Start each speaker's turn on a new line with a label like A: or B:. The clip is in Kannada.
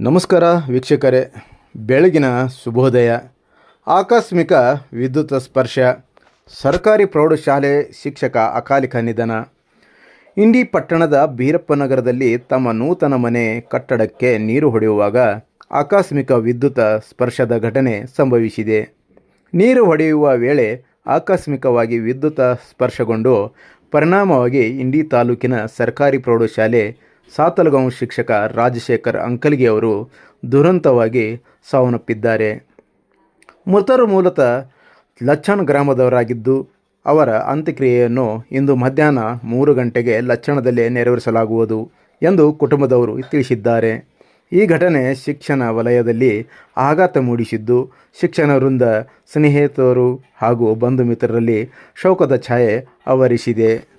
A: ನಮಸ್ಕಾರ ವೀಕ್ಷಕರೇ. ಬೆಳಗಿನ ಶುಭೋದಯ. ಆಕಸ್ಮಿಕ ವಿದ್ಯುತ್ ಸ್ಪರ್ಶ. ಸರ್ಕಾರಿ ಪ್ರೌಢಶಾಲೆ ಶಿಕ್ಷಕ ಅಕಾಲಿಕ ನಿಧನ. ಇಂಡಿ ಪಟ್ಟಣದ ಬೀರಪ್ಪನಗರದಲ್ಲಿ ತಮ್ಮ ನೂತನ ಮನೆ ಕಟ್ಟಡಕ್ಕೆ ನೀರು ಹೊಡೆಯುವಾಗ ಆಕಸ್ಮಿಕ ವಿದ್ಯುತ್ ಸ್ಪರ್ಶದ ಘಟನೆ ಸಂಭವಿಸಿದೆ. ನೀರು ಹೊಡೆಯುವ ವೇಳೆ ಆಕಸ್ಮಿಕವಾಗಿ ವಿದ್ಯುತ್ ಸ್ಪರ್ಶಗೊಂಡು ಪರಿಣಾಮವಾಗಿ ಇಂಡಿ ತಾಲೂಕಿನ ಸರ್ಕಾರಿ ಪ್ರೌಢಶಾಲೆ ಸಾತಲಗಾಂವ್ ಶಿಕ್ಷಕ ರಾಜಶೇಖರ್ ಅಂಕಲ್ಗಿ ಅವರು ದುರಂತವಾಗಿ ಸಾವನ್ನಪ್ಪಿದ್ದಾರೆ. ಮೃತರು ಮೂಲತಃ ಲಚ್ಚಣ ಗ್ರಾಮದವರಾಗಿದ್ದು, ಅವರ ಅಂತ್ಯಕ್ರಿಯೆಯನ್ನು ಇಂದು ಮಧ್ಯಾಹ್ನ ಮೂರು ಗಂಟೆಗೆ ಲಚ್ಚಣದಲ್ಲೇ ನೆರವೇರಿಸಲಾಗುವುದು ಎಂದು ಕುಟುಂಬದವರು ತಿಳಿಸಿದ್ದಾರೆ. ಈ ಘಟನೆ ಶಿಕ್ಷಣ ವಲಯದಲ್ಲಿ ಆಘಾತ ಮೂಡಿಸಿದ್ದು, ಶಿಕ್ಷಣ ವೃಂದ ಸ್ನೇಹಿತರು ಹಾಗೂ ಬಂಧು ಮಿತ್ರರಲ್ಲಿ ಶೋಕದ ಛಾಯೆ ಆವರಿಸಿದೆ.